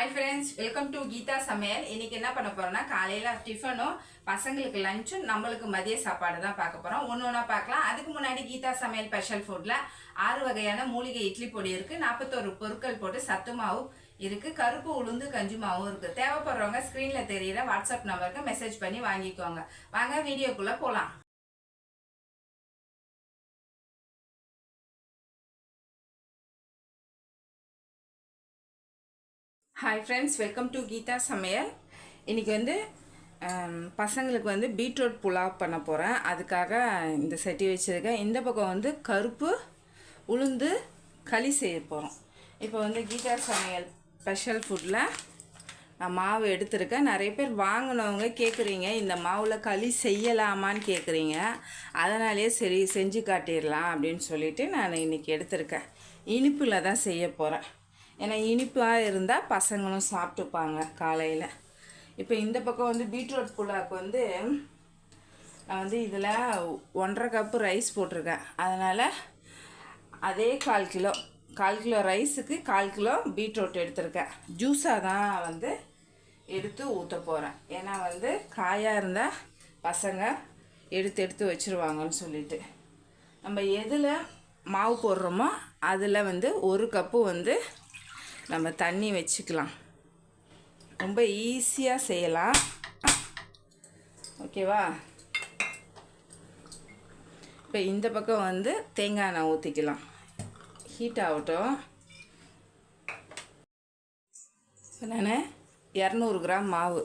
Hi friends welcome to Geetha சமையல் இன்னைக்கு என்ன பண்ண போகிறோம்னா காலையில் டிஃபனும் பசங்களுக்கு லஞ்சும் நம்மளுக்கு மதிய சாப்பாடு தான் பார்க்க போகிறோம் ஒன்று ஒன்றா பார்க்கலாம். அதுக்கு முன்னாடி கீதா சமையல் ஸ்பெஷல் ஃபுட்டில் ஆறு வகையான மூலிகை இட்லி பொடி இருக்குது நாற்பத்தோரு பொருட்கள் போட்டு சத்து மாவு இருக்குது கருப்பு உளுந்து கஞ்சி மாவும் தேவைப்படுறவங்க ஸ்க்ரீனில் தெரியிற வாட்ஸ்அப் நம்பருக்கு மெசேஜ் பண்ணி வாங்கிக்கோங்க. வாங்க வீடியோக்குள்ளே போகலாம் hi friends welcome to Geetha சமையல் இன்றைக்கி வந்து um, பசங்களுக்கு வந்து பீட்ரூட் புலாவ் பண்ண போகிறேன் அதுக்காக இந்த சட்டி வச்சுருக்கேன். இந்த பக்கம் வந்து கருப்பு உளுந்து களி செய்ய போகிறோம் இப்போ வந்து கீதா சமையல் ஸ்பெஷல் ஃபுட்டில் நான் மாவு எடுத்திருக்கேன். நிறைய பேர் வாங்கினவங்க கேட்குறீங்க இந்த மாவில் களி செய்யலாமான்னு கேட்குறீங்க அதனாலேயே சரி செஞ்சு காட்டிடலாம் அப்படின்னு சொல்லிவிட்டு நான் இன்றைக்கி எடுத்திருக்கேன். இனிப்பில் தான் செய்ய போகிறேன் ஏன்னா இனிப்பாக இருந்தால் பசங்களும் சாப்பிட்டுப்பாங்க காலையில். இப்போ இந்த பக்கம் வந்து பீட்ரூட் புலாவுக்கு வந்து நான் வந்து இதில் ஒன்றரை கப்பு ரைஸ் போட்டிருக்கேன். அதனால் அதே கால் கிலோ கால் கிலோ ரைஸுக்கு கால் கிலோ பீட்ரூட் எடுத்திருக்கேன். ஜூஸாக தான் வந்து எடுத்து ஊற்ற போகிறேன் ஏன்னா வந்து காயாக இருந்தால் பசங்க எடுத்து எடுத்து வச்சுருவாங்கன்னு சொல்லிட்டு. நம்ம எதில் மாவு போடுறோமோ அதில் வந்து ஒரு கப்பு வந்து நம்ம தண்ணி வச்சுக்கலாம். ரொம்ப ஈஸியாக செய்யலாம். ஓகேவா? இப்போ இந்த பக்கம் வந்து தேங்காய் எண்ணெய் ஊற்றிக்கலாம் ஹீட் ஆகட்டும். இப்போ நான் இரநூறு கிராம் மாவு.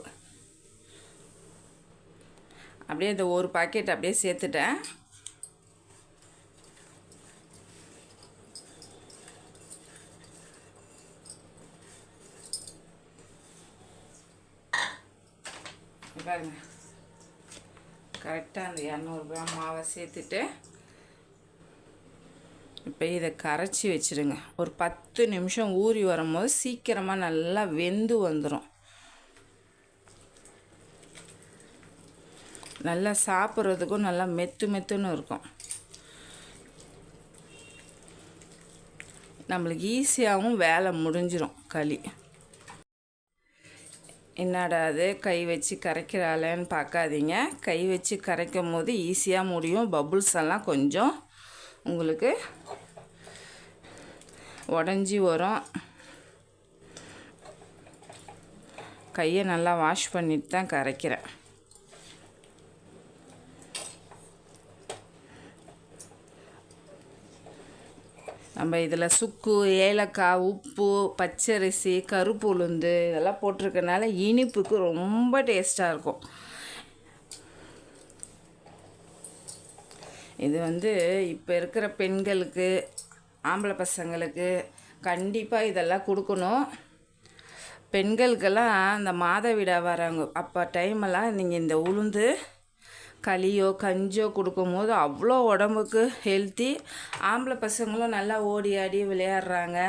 அப்படியே இந்த ஒரு பாக்கெட் அப்படியே சேர்த்துட்டேன். பாருங்க. கரெக்டாக அந்த இரநூறு கிராம் மாவை சேர்த்துட்டு இப்போ இதை கரைச்சி வச்சிடுங்க ஒரு பத்து நிமிஷம் ஊறி வரும்போது சீக்கிரமாக நல்லா வெந்து வந்துடும் நல்லா சாப்பிட்றதுக்கும் நல்லா மெத்து மெத்துன்னு இருக்கும். நம்மளுக்கு ஈஸியாகவும் வேலை முடிஞ்சிடும் களி. என்னடா அது கை வச்சு கரைக்கிறாளேன்னு பார்க்காதீங்க. கை வச்சு கரைக்கும் போது ஈஸியாக முடியும். பபுள்ஸ் எல்லாம் கொஞ்சம் உங்களுக்கு உடஞ்சி வரும். கையை நல்லா வாஷ் பண்ணிட்டு தான் கரைக்கிறேன். நம்ம இதில் சுக்கு ஏலக்காய் உப்பு பச்சரிசி கருப்பு உளுந்து இதெல்லாம் போட்டிருக்கனால இனிப்புக்கு ரொம்ப டேஸ்ட்டாக இருக்கும். இது வந்து இப்போ இருக்கிற பெண்களுக்கு ஆம்பளை பசங்களுக்கு கண்டிப்பாக இதெல்லாம் கொடுக்கணும். பெண்களுக்கெல்லாம் அந்த மாதவிடா வராங்க. அப்போ டைமெல்லாம் நீங்கள் இந்த உளுந்து களியோ கஞ்சோ கொடுக்கும்போது அவ்வளோ உடம்புக்கு ஹெல்த்தி ஆம்பளை பசங்களும் நல்லா ஓடி ஆடி விளையாடுறாங்க.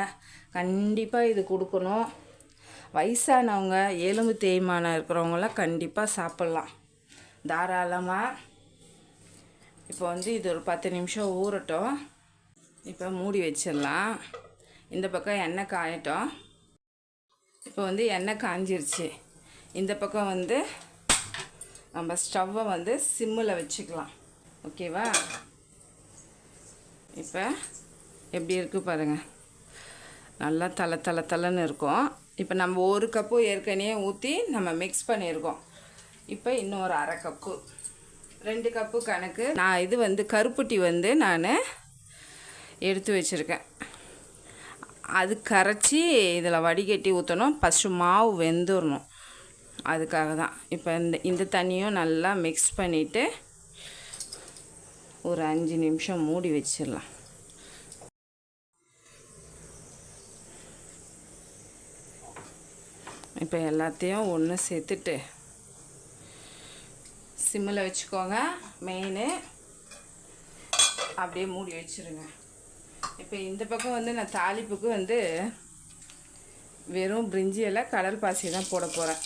கண்டிப்பாக இது கொடுக்கணும். வயசானவங்க எலும்பு தேய்மானம் இருக்கிறவங்களாம் கண்டிப்பாக சாப்பிட்லாம். தாராளமாக இப்போ வந்து இது ஒரு பத்து நிமிஷம் ஊறட்டும். இப்போ மூடி வச்சிடலாம். இந்த பக்கம் எண்ணெய் காயட்டும். இப்போ வந்து எண்ணெய் காஞ்சிருச்சு. இந்த பக்கம் வந்து நம்ம ஸ்டவ்வை வந்து சிம்மில் வச்சுக்கலாம். ஓகேவா இப்போ எப்படி இருக்குது பாருங்கள் நல்லா தலை தலை தலைன்னு இருக்கும். இப்போ நம்ம ஒரு கப்பு ஏற்கனவே ஊற்றி நம்ம மிக்ஸ் பண்ணியிருக்கோம். இப்போ இன்னும் ஒரு அரை கப்பு ரெண்டு கப்பு கணக்கு. நான் இது வந்து கருப்பட்டி வந்து நான் எடுத்து வச்சுருக்கேன். அது கரைச்சி இதில் வடிகட்டி ஊற்றணும் ஃபஸ்ட்டு மாவு வெந்துடணும் அதுக்காக தான் இப்போ இந்த இந்த தண்ணியும் நல்லா மிக்ஸ் பண்ணிவிட்டு ஒரு அஞ்சு நிமிஷம் மூடி வச்சிடலாம். இப்போ எல்லாத்தையும் ஒன்று சேர்த்துட்டு சிம்மில் வச்சுக்கோங்க. மெயின் அப்படியே மூடி வச்சிருங்க. இப்போ இந்த பக்கம் வந்து நான் தாளிப்புக்கு வந்து வெறும் பிரிஞ்சி எல்லாம் கடல் பாசி தான் போட போகிறேன்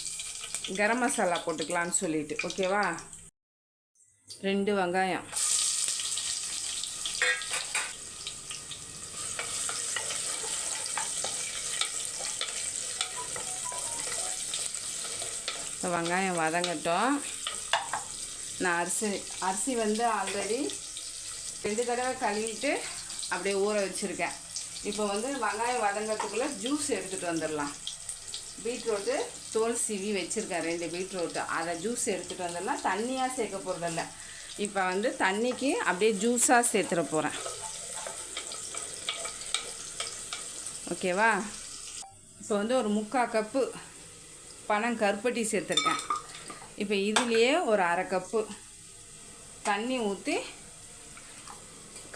கரம் மசாலா போட்டுக்கலான்னு சொல்லிட்டு ஓகேவா? ரெண்டு வெங்காயம். இப்போ வெங்காயம் வதங்கட்டும். நான் அரிசி அரிசி வந்து ஆல்ரெடி ரெண்டு தடவை கழுவிட்டு அப்படியே ஊற வச்சுருக்கேன். இப்போ வந்து வெங்காயம் வதங்கிறதுக்குள்ளே ஜூஸ் எடுத்துகிட்டு வந்துடலாம். பீட்ரூட்டு தோல் சீவி வச்சுருக்கேன் ரெண்டு பீட்ரூட்டு. அதை ஜூஸ் எடுத்துகிட்டு வந்துடலாம். தண்ணியாக சேர்க்க போகிறதில்ல இப்போ வந்து தண்ணிக்கு அப்படியே ஜூஸாக சேர்த்துட போகிறேன் ஓகேவா இப்போ வந்து ஒரு முக்கால் கப்பு பணம் கருப்பட்டி சேர்த்துருக்கேன். இப்போ இதுலேயே ஒரு அரை கப்பு தண்ணி ஊற்றி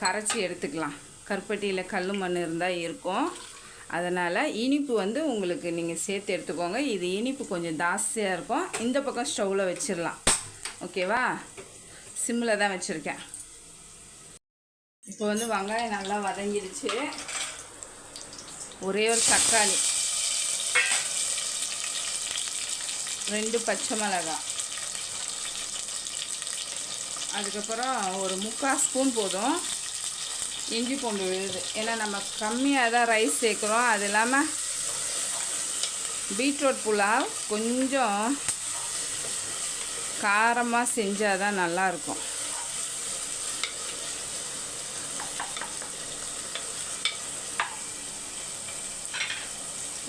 கரைச்சி எடுத்துக்கலாம். கருப்பட்டியில் கல் மண் இருந்தால் இருக்கும். அதனால் இனிப்பு வந்து உங்களுக்கு நீங்கள் சேர்த்து எடுத்துக்கோங்க. இது இனிப்பு கொஞ்சம் ஜாஸ்தியாக இருக்கும். இந்த பக்கம் ஸ்டவ்வில் வச்சிடலாம். ஓகேவா? சிம்மில் தான் வச்சுருக்கேன். இப்போ வந்து வெங்காயம் நல்லா வதங்கிடுச்சு. ஒரே ஒரு தக்காளி. ரெண்டு பச்சை மிளகாய். அதுக்கப்புறம் ஒரு முக்கால் ஸ்பூன் போதும். இஞ்சி பூண்டு விழுது. ஏன்னா நம்ம கம்மியாக தான் ரைஸ் சேர்க்குறோம். அது இல்லாமல் பீட்ரூட் புலாவ் கொஞ்சம் காரமாக செஞ்சால் தான் நல்லாயிருக்கும்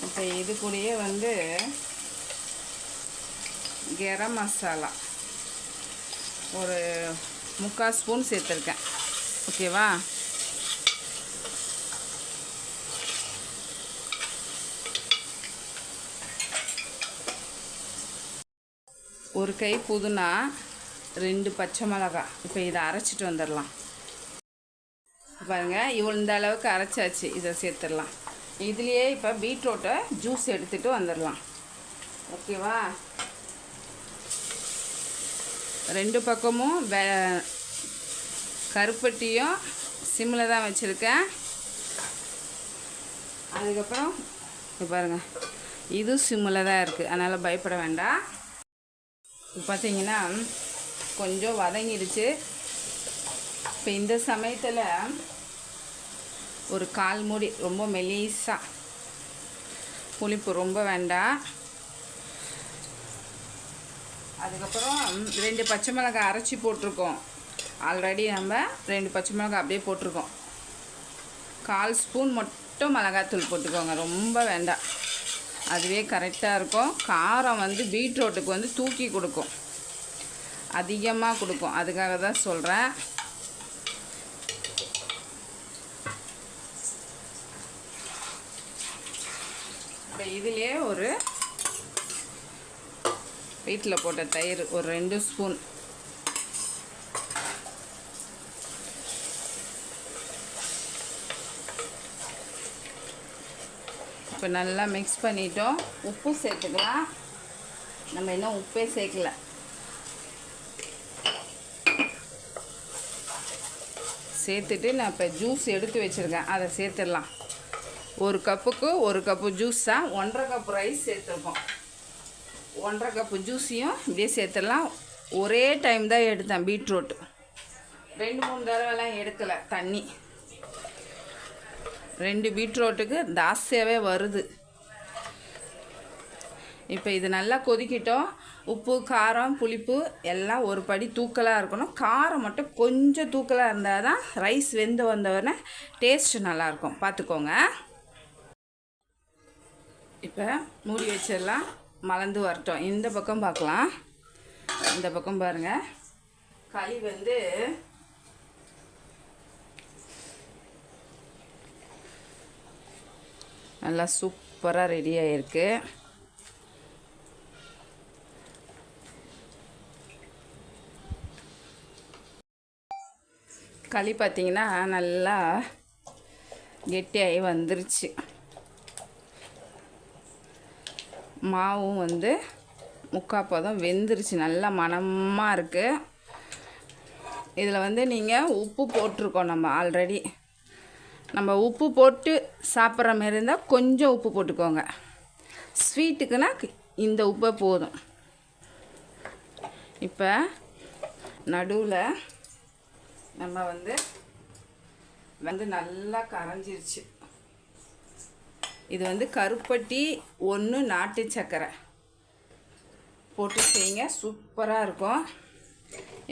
இப்போ இது கூடயே வந்து கரம் மசாலா. ஒரு முக்கால் ஸ்பூன் சேர்த்துருக்கேன். ஓகேவா? ஒரு கை புதினா ரெண்டு பச்சை மிளகாய் இப்போ இதை அரைச்சிட்டு வந்துடலாம். பாருங்கள் இவ்வளோ இந்த அளவுக்கு அரைச்சாச்சு. இதை சேர்த்துடலாம். இதுலேயே இப்போ பீட்ரூட்டை ஜூஸ் எடுத்துகிட்டு வந்துடலாம். ஓகேவா? ரெண்டு பக்கமும் வெ கருப்பட்டியும் சிம்மில் தான் வச்சுருக்கேன். அதுக்கப்புறம் இப்போ பாருங்கள் இது சிம்மில் தான் இருக்குது அதனால் பயப்பட வேண்டாம். இப்போ பார்த்தீங்கன்னா கொஞ்சம் வதங்கிடுச்சு. இப்போ இந்த சமயத்தில் ஒரு கால் மூடி ரொம்ப மெலிசாக புளிப்பு ரொம்ப வேண்டாம். அதுக்கப்புறம் ரெண்டு பச்சை மிளகாய் அரைச்சி போட்டிருக்கோம். ஆல்ரெடி நம்ம ரெண்டு பச்சை மிளகாய் அப்படியே போட்டிருக்கோம். கால் ஸ்பூன் மட்டும் மிளகாத்தூள் போட்டுக்கோங்க ரொம்ப வேண்டாம். அதுவே கரெக்டாக இருக்கும். காரம் வந்து பீட்ரூட்டுக்கு வந்து தூக்கி கொடுக்கும். அதிகமாக கொடுக்கும். அதுக்காக தான் சொல்கிறேன் இப்போ இதுலேயே ஒரு வீட்டில் போட்ட தயிர் ஒரு ரெண்டு ஸ்பூன். இப்போ நல்லா மிக்ஸ் பண்ணிட்டோம். உப்பு சேர்த்துக்கலாம். நம்ம இன்னும் உப்பே சேர்க்கல. சேர்த்துட்டு நான் இப்போ ஜூஸ் எடுத்து வச்சுருக்கேன். அதை சேர்த்துடலாம். ஒரு கப்புக்கு ஒரு கப்பு ஜூஸ் தான் ஒன்றரை கப்பு ரைஸ் சேர்த்துருக்கோம். ஒன்றரை கப்பு ஜூஸையும் இப்படியே சேர்த்துடலாம். ஒரே டைம் தான் எடுத்தேன் பீட்ரூட் ரெண்டு மூணு தடவைலாம் எடுக்கலை தண்ணி. ரெண்டு பீட்ரோட்டுக்கு ஜாஸ்தியாகவே வருது. இப்போ இது நல்லா கொதிக்கிட்டோம். உப்பு காரம் புளிப்பு எல்லாம் ஒரு படி தூக்கலாக இருக்கணும். காரம் மட்டும் கொஞ்சம் தூக்கலாக இருந்தால் தான் ரைஸ் வெந்து வந்தவொடனே டேஸ்ட் நல்லாயிருக்கும் பார்த்துக்கோங்க இப்போ மூடி வச்சிடலாம். மலர்ந்து வரட்டும். இந்த பக்கம் பார்க்கலாம் இந்த பக்கம் பாருங்கள் களி வந்து நல்லா சூப்பராக ரெடி ஆகிருக்கு களி பார்த்தீங்கன்னா நல்லா கெட்டியாகி வந்துருச்சு. மாவும் வந்து முக்காப்பதம் வெந்துருச்சு. நல்லா மணமாக இருக்குது இதில் வந்து நீங்கள் உப்பு போட்டிருக்கோம் நம்ம ஆல்ரெடி நம்ம உப்பு போட்டு சாப்பிட்ற மாரி இருந்தால் கொஞ்சம் உப்பு போட்டுக்கோங்க. ஸ்வீட்டுக்குன்னா இந்த உப்பை போதும். இப்போ நடுவில் நம்ம வந்து வந்து நல்லா கரைஞ்சிருச்சு. இது வந்து கருப்பட்டி ஒன்று நாட்டு சக்கரை. போட்டு செய்யுங்க சூப்பராக இருக்கும்.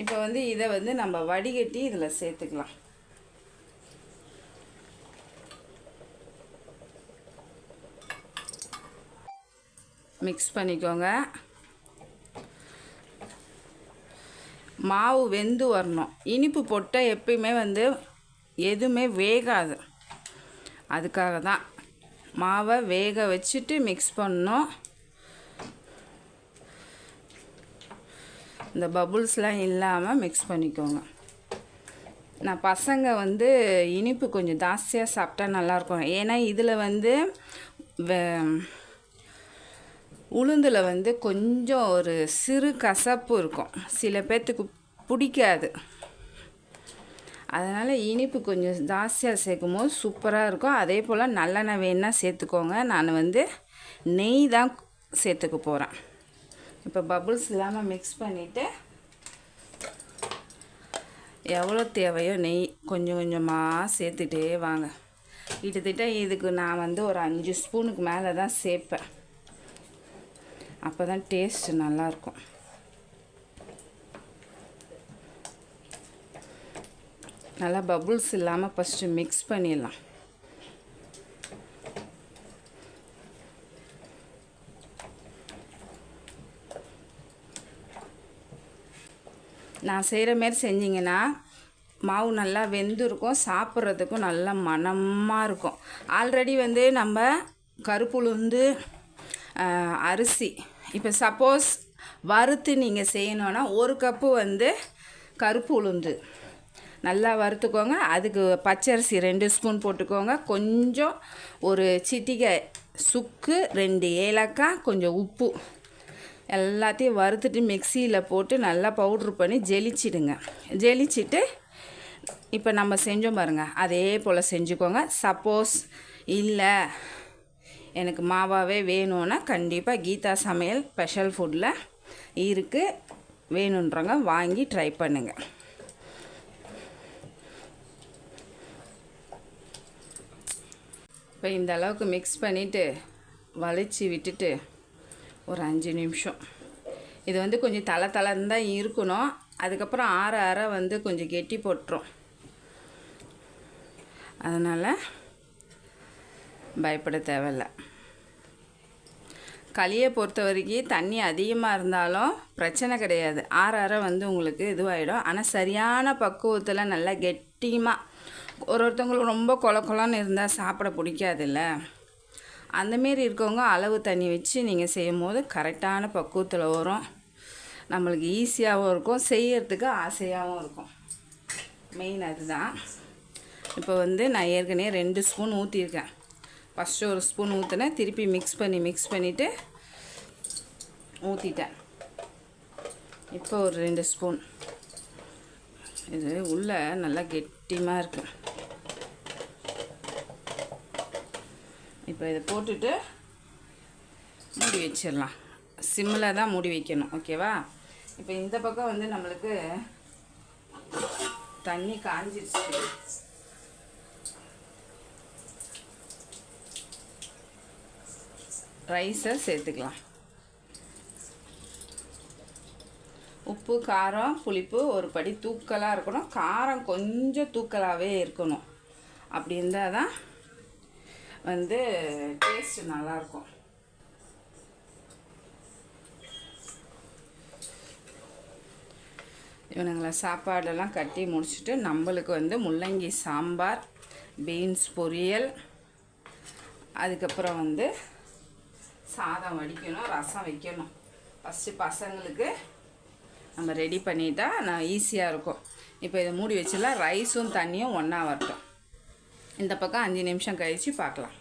இப்போ வந்து இதை வந்து நம்ம வடிகட்டி இதில் சேர்த்துக்கலாம். மிக்ஸ் பண்ணிக்கோங்க. மாவு வெந்து வரணும். இனிப்பு போட்டால் எப்பயுமே வந்து எதுவுமே வேகாது. அதுக்காக தான் மாவை வேக வச்சுட்டு மிக்ஸ் பண்ணணும். இந்த பபுள்ஸ்லாம் இல்லாமல் மிக்ஸ் பண்ணிக்கோங்க. நான் பசங்க வந்து இனிப்பு கொஞ்சம் ஜாஸ்தியாக சாப்பிட்டா நல்லாயிருக்கும் ஏன்னா இதில் வந்து வே- உளுந்தில் வந்து கொஞ்சம் ஒரு சிறு கசப்பு இருக்கும். சில பேர்த்துக்கு பிடிக்காது. அதனால் இனிப்பு கொஞ்சம் ஜாஸ்தியாக சேர்க்கும் போது சூப்பராக இருக்கும். அதே போல் நல்லெண்ணெய் வேணால் சேர்த்துக்கோங்க. நான் வந்து நெய் தான் சேர்த்துக்க போகிறேன் இப்போ பபுள்ஸ் இல்லாமல் மிக்ஸ் பண்ணிவிட்டு எவ்வளோ தேவையோ நெய் கொஞ்சம் கொஞ்சமாக சேர்த்துட்டே வாங்க. கிட்டத்தட்ட இதுக்கு நான் வந்து ஒரு அஞ்சு ஸ்பூனுக்கு மேலே தான் சேர்ப்பேன். அப்போ தான் டேஸ்ட்டு நல்லாயிருக்கும் நல்லா பபுள்ஸ் இல்லாமல் ஃபஸ்ட்டு மிக்ஸ் பண்ணிடலாம். நான் செய்கிற மாரி செஞ்சிங்கன்னா மாவு நல்லா வெந்திருக்கும் சாப்பிட்றதுக்கும் நல்லா மணமாக இருக்கும். ஆல்ரெடி வந்து நம்ம கருப்புளுந்து அரிசி இப்போ சப்போஸ் வறுத்து நீங்கள் செய்யணுன்னா ஒரு கப்பு வந்து கருப்பு உளுந்து. நல்லா வறுத்துக்கோங்க. அதுக்கு பச்சரிசி ரெண்டு ஸ்பூன் போட்டுக்கோங்க. கொஞ்சம் ஒரு சிட்டிகை சுக்கு ரெண்டு ஏலக்காய் கொஞ்சம் உப்பு. எல்லாத்தையும் வறுத்துட்டு மிக்சியில் போட்டு நல்லா பவுட்ரு பண்ணி ஜெலிச்சிடுங்க. ஜெலிச்சிட்டு இப்போ நம்ம செஞ்சோம் பாருங்கள் அதே போல் செஞ்சுக்கோங்க. சப்போஸ் இல்லை எனக்கு மாவாவே வேணும்னா கண்டிப்பாக கீதா சமையல் ஸ்பெஷல் ஃபுட்டில் இருக்குது வேணுன்றவங்க வாங்கி ட்ரை பண்ணுங்கள் இப்போ இந்த அளவுக்கு மிக்ஸ் பண்ணிவிட்டு வலிச்சு விட்டுட்டு ஒரு அஞ்சு நிமிஷம். இது வந்து கொஞ்சம் தலை தலைன்னு தான் இருக்கணும். அதுக்கப்புறம் ஆற ஆற வந்து கொஞ்சம் கெட்டி போட்டுரும். அதனால் பயப்பட தேவையில்ல. களியை பொறுத்த வரைக்கும் தண்ணி அதிகமாக இருந்தாலும் பிரச்சனை கிடையாது. ஆற ஆற வந்து உங்களுக்கு இதுவாகிடும் ஆனால் சரியான பக்குவத்தில் நல்லா கெட்டியமாக ஒரு ஒருத்தவங்களுக்கு ரொம்ப கொல கொலன்னு இருந்தால் சாப்பிட பிடிக்காதுல்ல. அந்தமாரி இருக்கவங்க அளவு தண்ணி வச்சு நீங்கள் செய்யும் போது கரெக்டான பக்குவத்தில் வரும். நம்மளுக்கு ஈஸியாகவும் இருக்கும். செய்யறதுக்கு ஆசையாகவும் இருக்கும். மெயின் அதுதான். இப்போ வந்து நான் ஏற்கனவே ரெண்டு ஸ்பூன் ஊற்றிருக்கேன் ஃபஸ்ட்டு ஒரு ஸ்பூன் ஊற்றினேன் திருப்பி மிக்ஸ் பண்ணி மிக்ஸ் பண்ணிவிட்டு ஊற்றிட்டேன் இப்போ ஒரு ரெண்டு ஸ்பூன் இது உள்ளே நல்லா கெட்டியமாக இருக்கு. இப்போ இதை போட்டுட்டு மூடி வச்சிடலாம். சிம்மில் தான் மூடி வைக்கணும். ஓகேவா இப்போ இந்த பக்கம் வந்து நம்மளுக்கு தண்ணி காஞ்சிருச்சு. ரைஸை சேர்த்துக்கலாம். உப்பு காரம் புளிப்பு ஒரு படி தூக்கலாக இருக்கணும். காரம் கொஞ்சம் தூக்கலாகவே இருக்கணும். அப்படி இருந்தால் தான் வந்து டேஸ்ட் நல்லாயிருக்கும். இவனுங்களை சாப்பாடெல்லாம் கட்டி முடிச்சுட்டு நம்மளுக்கு வந்து முள்ளங்கி சாம்பார் பீன்ஸ் பொரியல் அதுக்கப்புறம் வந்து சாதம் வடிக்கணும் ரசம் வைக்கணும். ஃபஸ்ட்டு பசங்களுக்கு நம்ம ரெடி பண்ணிட்டா நான் ஈஸியாக இருக்கும். இப்போ இதை மூடி வச்சிடலாம் ரைஸும் தண்ணியும் ஒன்றா வரட்டும். இந்த பக்கம் அஞ்சு நிமிஷம் கழித்து பார்க்கலாம்.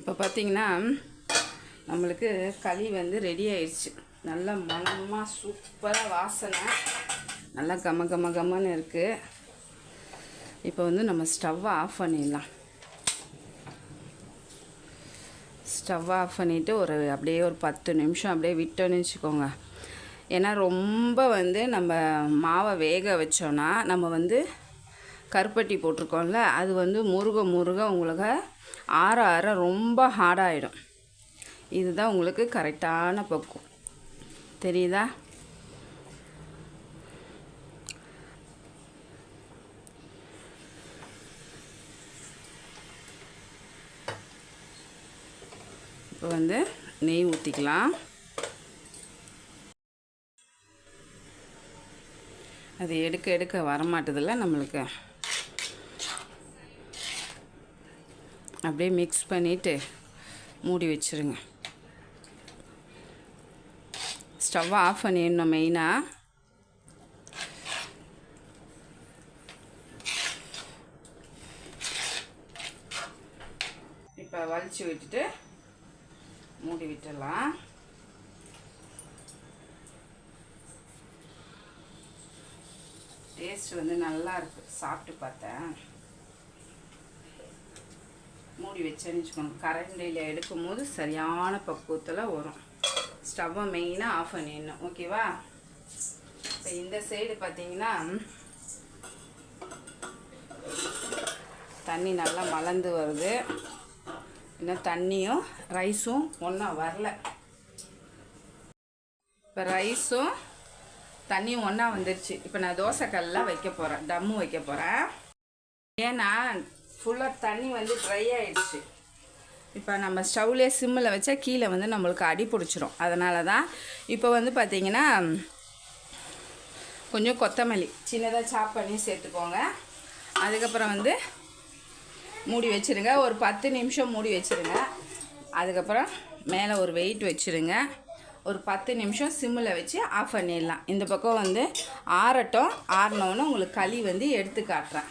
இப்போ பார்த்தீங்கன்னா நம்மளுக்கு களி வந்து ரெடி ஆயிடுச்சு. நல்ல மனமாக சூப்பராக வாசனை. நல்லா கம கம கமன்னு இருக்குது இப்போ வந்து நம்ம ஸ்டவ்வை ஆஃப் பண்ணிடலாம். ஸ்டவ் ஆஃப் பண்ணிவிட்டு ஒரு அப்படியே ஒரு பத்து நிமிஷம் அப்படியே விட்டோன்னு வச்சுக்கோங்க. ஏன்னா ரொம்ப வந்து நம்ம மாவை வேக வச்சோன்னா நம்ம வந்து கருப்பட்டி போட்டிருக்கோம்ல அது வந்து முருக முருக உங்களுக்கு ஆற ஆற ரொம்ப ஹார்டாகிடும் இதுதான் உங்களுக்கு கரெக்டான பக்குவம். தெரியுதா? இப்போ வந்து நெய் ஊற்றிக்கலாம் அது எடுக்க எடுக்க வரமாட்டதில்ல நம்மளுக்கு. அப்படியே மிக்ஸ் பண்ணிவிட்டு மூடி வச்சுருங்க. ஸ்டவ்வை ஆஃப் பண்ணிடணும் மெயினாக இப்போ வலிச்சு விட்டுட்டு மூடி விட்டுடலாம் டேஸ்ட் வந்து நல்லா இருக்கு. சாப்பிட்டு பார்த்தேன். மூடி வச்சேன்னு கரண்டியில் எடுக்கும் போது சரியான பக்குவத்தில் வரும். ஸ்டவ்வை மெயினாக ஆஃப் பண்ணிடணும். ஓகேவா இப்போ இந்த சைடு பார்த்தீங்கன்னா தண்ணி நல்லா மலர்ந்து வருது. இன்னும் தண்ணியும் ரைஸும் ஒன்றா வரல. இப்போ ரைஸும் தண்ணியும் ஒன்றா வந்துருச்சு. இப்போ நான் தோசைக்கல்லாம் வைக்க போகிறேன் டம்மு வைக்க போகிறேன் ஏன்னா ஃபுல்லாக தண்ணி வந்து ட்ரை ஆகிடுச்சு இப்போ நம்ம ஸ்டவ்லேயே சிம்மில் வச்சா கீழே வந்து நம்மளுக்கு அடி பிடிச்சிரும். அதனால தான் இப்போ வந்து பார்த்திங்கன்னா கொஞ்சம் கொத்தமல்லி சின்னதாக சாப் பண்ணி சேர்த்துக்கோங்க. அதுக்கப்புறம் வந்து மூடி வச்சுருங்க. ஒரு பத்து நிமிஷம் மூடி வச்சுருங்க. அதுக்கப்புறம் மேலே ஒரு வெயிட் வச்சுருங்க. ஒரு பத்து நிமிஷம் சிம்மில் வச்சு ஆஃப் பண்ணிடலாம். இந்த பக்கம் வந்து ஆறட்டும். ஆறினோன்னு உங்களுக்கு களி வந்து எடுத்து காட்டுறேன்.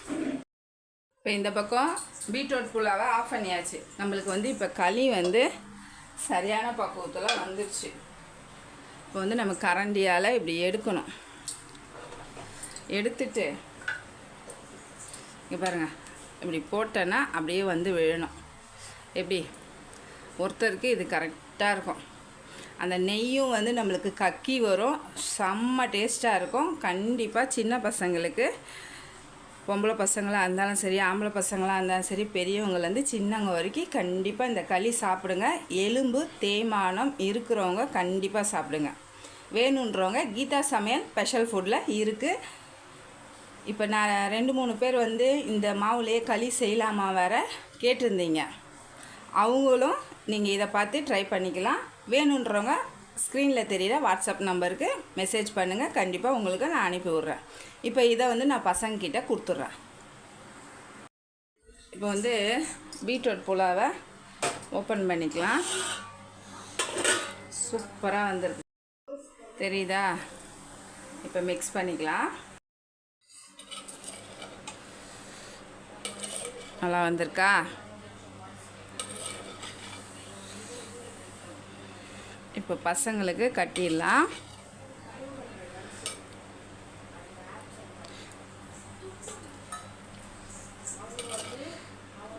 இப்போ இந்த பக்கம் பீட்ரூட் புலாவை ஆஃப் பண்ணியாச்சு. நம்மளுக்கு வந்து இப்போ களி வந்து சரியான பக்குவத்தில் வந்துருச்சு. இப்போ வந்து நம்ம கரண்டியால் இப்படி எடுக்கணும். எடுத்துட்டு இங்கே பாருங்கள் இப்படி போட்டேன்னா அப்படியே வந்து விழணும். எப்படி? ஒருத்தருக்கு இது கரெக்டாக இருக்கும். அந்த நெய்யும் வந்து நம்மளுக்கு கக்கி வரும். செம்ம டேஸ்ட்டாக இருக்கும். கண்டிப்பாக சின்ன பசங்களுக்கு பொம்பளை பசங்களாக இருந்தாலும் சரி ஆம்பளை பசங்களாக இருந்தாலும் சரி பெரியவங்கலேருந்து சின்னவங்க வரைக்கும் கண்டிப்பாக இந்த களி சாப்பிடுங்க. எலும்பு தேய்மானம் இருக்கிறவங்க கண்டிப்பாக சாப்பிடுங்க. வேணுன்றவங்க கீதா சமையல் ஸ்பெஷல் ஃபுட்டில் இருக்குது இப்போ நான் ரெண்டு மூணு பேர் வந்து இந்த மாவுலேயே களி செய்யலாமா வேற கேட்டிருந்தீங்க. அவங்களும் நீங்கள் இதை பார்த்து ட்ரை பண்ணிக்கலாம். வேணுன்றவங்க ஸ்க்ரீனில் தெரியிற வாட்ஸ்அப் நம்பருக்கு மெசேஜ் பண்ணுங்கள் கண்டிப்பாக உங்களுக்கு நான் அனுப்பி விட்றேன். இப்போ இதை வந்து நான் பசங்கக்கிட்ட கொடுத்துட்றேன். இப்போ வந்து பீட்ரூட் புலாவை ஓப்பன் பண்ணிக்கலாம். சூப்பராக வந்துருக்கு. தெரியுதா? இப்போ மிக்ஸ் பண்ணிக்கலாம். நல்லா வந்திருக்கா? இப்போ பசங்களுக்கு கட்டிடலாம்.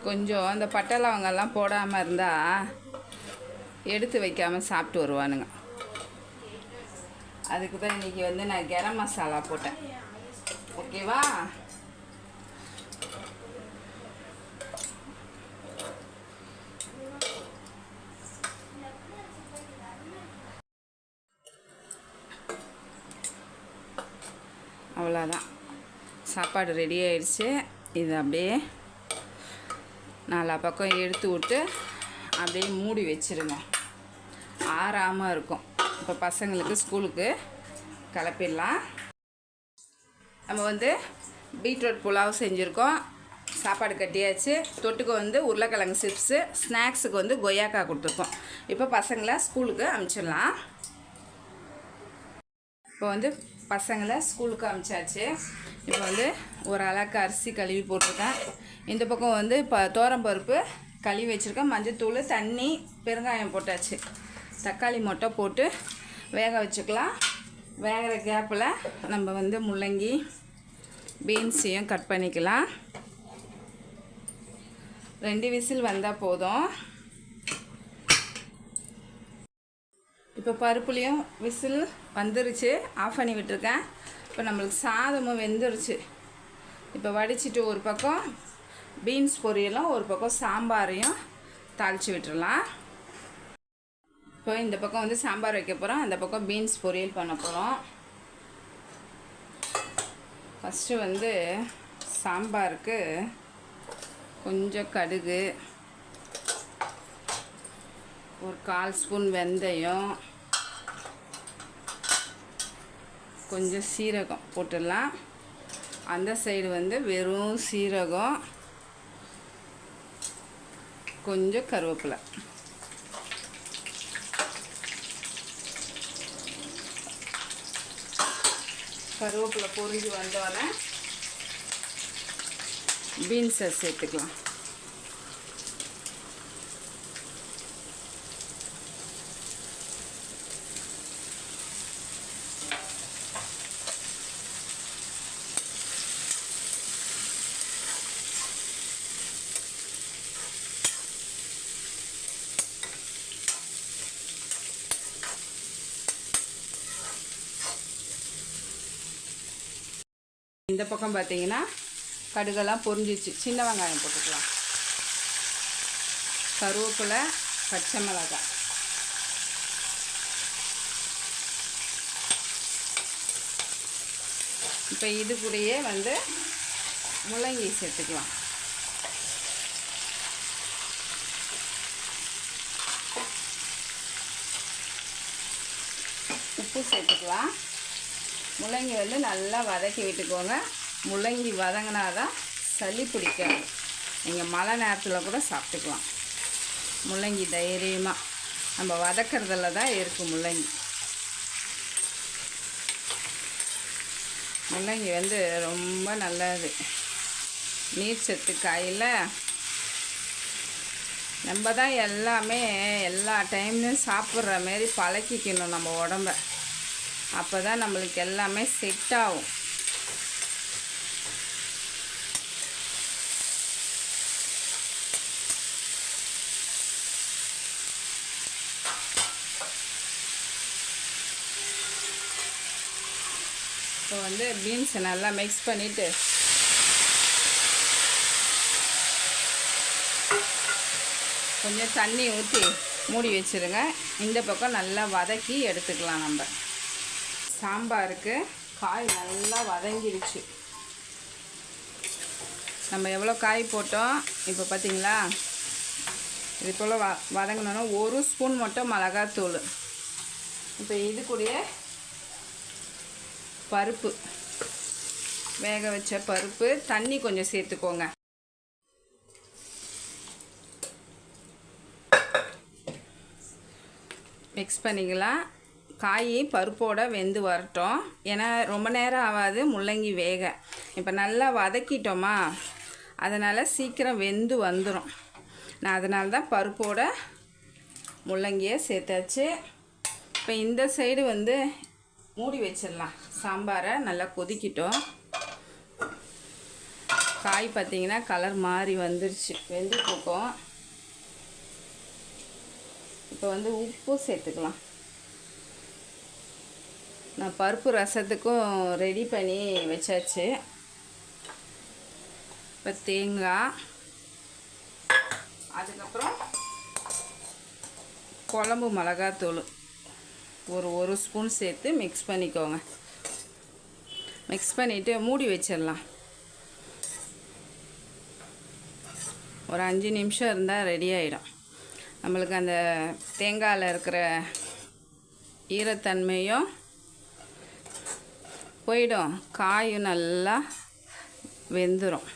கொஞ்சம் அந்த பட்டை லவங்கெல்லாம் போடாமல் இருந்தால் எடுத்து வைக்காமல் சாப்பிட்டு வருவானுங்க. அதுக்கு தான் இன்றைக்கி வந்து நான் கரம் மசாலா போட்டேன். ஓகேவா? அவ்வளோதான். சாப்பாடு ரெடி ஆயிடுச்சு. இது அப்படியே நாலா பக்கம் எடுத்து விட்டு அப்படியே மூடி வச்சுருங்க. ஆறாமல் இருக்கும். இப்போ பசங்களுக்கு ஸ்கூலுக்கு கிளப்பிடலாம். நம்ம வந்து பீட்ரூட் புலாவ் செஞ்சுருக்கோம். சாப்பாடு கட்டியாச்சு. தொட்டுக்கு வந்து உருளைக்கிழங்கு சிப்ஸு ஸ்நாக்ஸுக்கு வந்து கொய்யாக்கா கொடுத்துருக்கோம். இப்போ பசங்களை ஸ்கூலுக்கு அனுப்பிச்சிடலாம் இப்போ வந்து பசங்களை ஸ்கூலுக்கு அமிச்சாச்சு. இப்போ வந்து ஒரு அளவுக்கு அரிசி கழுவி போட்டிருக்கேன். இந்த பக்கம் வந்து இப்போ பருப்பு கழுவி வச்சுருக்கேன். மஞ்சத்தூள் தண்ணி பெருங்காயம் போட்டாச்சு. தக்காளி மொட்டை போட்டு வேக வச்சுக்கலாம். வேகிற கேப்பில் நம்ம வந்து முள்ளங்கி பீன்ஸையும் கட் பண்ணிக்கலாம். ரெண்டு விசில் வந்தால் போதும். இப்போ பருப்புலேயும் விசில் வந்துருச்சு. ஆஃப் பண்ணி விட்டுருக்கேன். இப்போ நம்மளுக்கு சாதமும் வெந்துருச்சு. இப்போ வடிச்சிட்டு ஒரு பக்கம் பீன்ஸ் பொரியலும் ஒரு பக்கம் சாம்பாரையும் தாளித்து விட்டுறலாம். இப்போ இந்த பக்கம் வந்து சாம்பார் வைக்க போகிறோம் அந்த பக்கம் பீன்ஸ் பொரியல் பண்ண போகிறோம் ஃபஸ்ட்டு வந்து சாம்பாருக்கு கொஞ்சம் கடுகு ஒரு கால் ஸ்பூன் வெந்தயம் கொஞ்சம் சீரகம் போட்டுடலாம். அந்த சைடு வந்து வெறும் சீரகம் கொஞ்சம் கருவேப்பிலை. கருவேப்பிலை பொரிஞ்சு வந்தோடனே பீன்ஸை சேர்த்துக்கலாம். பக்கம் பார்த்தீங்கன்னா கடுகெல்லாம் பொரிஞ்சிச்சு. சின்ன வெங்காயம் போட்டுக்கலாம். கருவேப்பிலை பச்சை மிளகாய். இப்போ இது கூடயே வந்து முள்ளங்கி சேர்த்துக்கலாம். உப்பு சேர்த்துக்கலாம். முள்ளங்கி வந்து நல்லா வதக்கி விட்டுக்கோங்க. முள்ளங்கி வதங்கினா தான் சளி பிடிக்காது நீங்கள் மழை நேரத்தில் கூட சாப்பிட்டுக்கலாம். முள்ளங்கி தைரியமாக நம்ம வதக்கிறதுல தான் இருக்குது முள்ளங்கி. முள்ளங்கி வந்து ரொம்ப நல்லது. நீர்ச்சத்து காயில். நம்ம தான் எல்லாமே எல்லா டைம்லையும் சாப்பிட்ற மாரி பழக்கிக்கணும் நம்ம உடம்ப. அப்போ தான் நம்மளுக்கு எல்லாமே செட் ஆகும். இப்போ வந்து பீன்ஸை நல்லா மிக்ஸ் பண்ணிவிட்டு கொஞ்சம் தண்ணி ஊற்றி மூடி வச்சுருங்க. இந்த பக்கம் நல்லா வதக்கி எடுத்துக்கலாம் நம்ம. சாம்பாருக்கு காய் நல்லா வதங்கிடுச்சு நம்ம எவ்வளோ காய் போட்டோம்? இப்போ பார்த்தீங்களா? இது போல் வ வதங்கினோன்னா ஒரு ஸ்பூன் மட்டும் மிளகாத்தூள். இப்போ இது கூடிய பருப்பு. வேக வச்ச பருப்பு தண்ணி கொஞ்சம் சேர்த்துக்கோங்க. மிக்ஸ் பண்ணிக்கலாம். காய் பருப்போடு வெந்து வரட்டும். ஏன்னா ரொம்ப நேரம் ஆகாது முள்ளங்கி வேக. இப்போ நல்லா வதக்கிட்டோமா? அதனால் சீக்கிரம் வெந்து வந்துடும் நான் அதனால தான் பருப்போட முள்ளங்கியை சேர்த்தாச்சு. இப்போ இந்த சைடு வந்து மூடி வச்சிடலாம். சாம்பாரை நல்லா கொதிக்கிட்டோம். காய் பார்த்தீங்கன்னா கலர் மாறி வந்துருச்சு. வெந்து போக்கும் இப்போ வந்து உப்பு சேர்த்துக்கலாம். நான் பருப்பு ரசத்துக்கும் ரெடி பண்ணி வச்சாச்சு. இப்போ தேங்காய் அதுக்கப்புறம் குழம்பு மிளகாத்தூள். ஒரு ஒரு ஸ்பூன் சேர்த்து மிக்ஸ் பண்ணிக்கோங்க. மிக்ஸ் பண்ணிவிட்டு மூடி வச்சிடலாம். ஒரு அஞ்சு நிமிஷம் இருந்தால் ரெடி ஆகிடும் நம்மளுக்கு அந்த தேங்காயில் இருக்கிற ஈரத்தன்மையும் போயிடும். காயும் நல்லா வெந்துடும்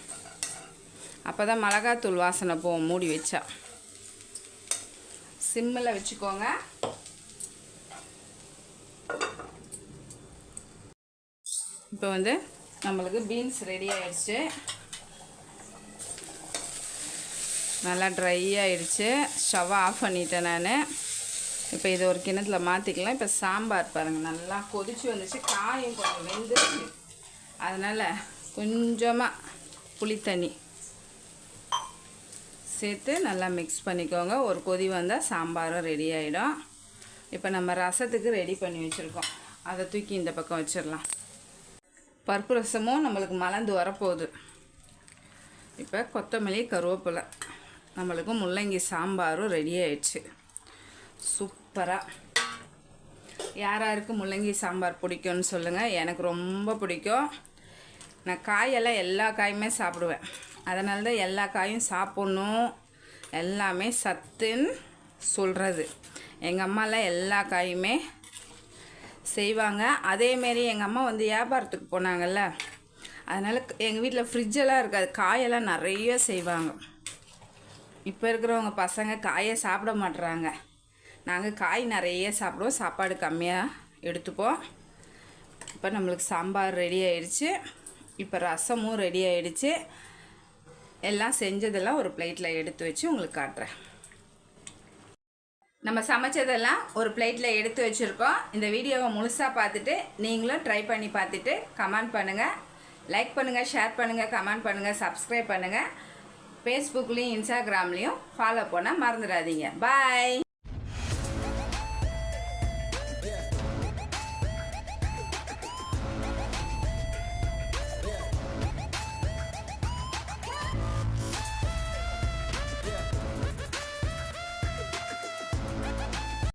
அப்போ தான் மிளகாத்தூள் வாசனை போகும் மூடி வச்சா. சிம்மில் வச்சுக்கோங்க. இப்போ வந்து நம்மளுக்கு பீன்ஸ் ரெடி ஆயிடுச்சு. நல்லா ட்ரை ஆயிடுச்சு. ஸ்டவ் ஆஃப் பண்ணிட்டேன் நான். இப்போ இதை ஒரு கிணத்துல மாற்றிக்கலாம் இப்போ சாம்பார் பாருங்கள் நல்லா கொதிச்சு வந்துச்சு. காயும் கொஞ்சம் வெந்துருச்சு. அதனால் கொஞ்சமாக புளித்தண்ணி சேர்த்து நல்லா மிக்ஸ் பண்ணிக்கோங்க. ஒரு கொதி வந்தால் சாம்பாரும் ரெடி ஆகிடும் இப்போ நம்ம ரசத்துக்கு ரெடி பண்ணி வச்சுருக்கோம். அதை தூக்கி இந்த பக்கம் வச்சிடலாம். பருப்பு ரசமும் நம்மளுக்கு மலர்ந்து வரப்போகுது. இப்போ கொத்தமல்லி கருவேப்பிலை. நம்மளுக்கு முள்ளங்கி சாம்பாரும் ரெடி ஆயிடுச்சு. சூப் சூப்பராக யார் யாருக்கு முள்ளங்கி சாம்பார் பிடிக்கும்னு சொல்லுங்கள் எனக்கு ரொம்ப பிடிக்கும். நான் காயெல்லாம் எல்லா காயுமே சாப்பிடுவேன். அதனால தான் எல்லா காயும் சாப்பிட்ணும். எல்லாமே சத்துன்னு சொல்கிறது எங்கள் அம்மாலாம் எல்லா காயுமே செய்வாங்க. அதேமாரி எங்கள் அம்மா வந்து வியாபாரத்துக்கு போனாங்கல்ல. அதனால் எங்கள் வீட்டில் ஃப்ரிட்ஜெல்லாம் இருக்காது. காயெல்லாம் நிறைய செய்வாங்க. இப்போ இருக்கிறவங்க பசங்க காயை சாப்பிட மாட்டுறாங்க நாங்கள் காய் நிறைய சாப்பிடுவோம். சாப்பாடு கம்மியாக எடுத்துப்போம். இப்போ நம்மளுக்கு சாம்பார் ரெடி ஆயிடுச்சு. இப்போ ரசமும் ரெடி ஆயிடுச்சு. எல்லாம் செஞ்சதெல்லாம் ஒரு பிளேட்டில் எடுத்து வச்சு உங்களுக்கு காட்டுறேன். நம்ம சமைச்சதெல்லாம் ஒரு பிளேட்டில் எடுத்து வச்சுருக்கோம். இந்த வீடியோவை முழுசாக பார்த்துட்டு நீங்களும் ட்ரை பண்ணி பார்த்துட்டு கமெண்ட் பண்ணுங்கள் லைக் பண்ணுங்கள் ஷேர் பண்ணுங்கள் கமெண்ட் பண்ணுங்கள் சப்ஸ்கிரைப் பண்ணுங்கள் ஃபேஸ்புக்லேயும் இன்ஸ்டாகிராம்லேயும் ஃபாலோ பண்ண மறந்துடாதீங்க. பாய்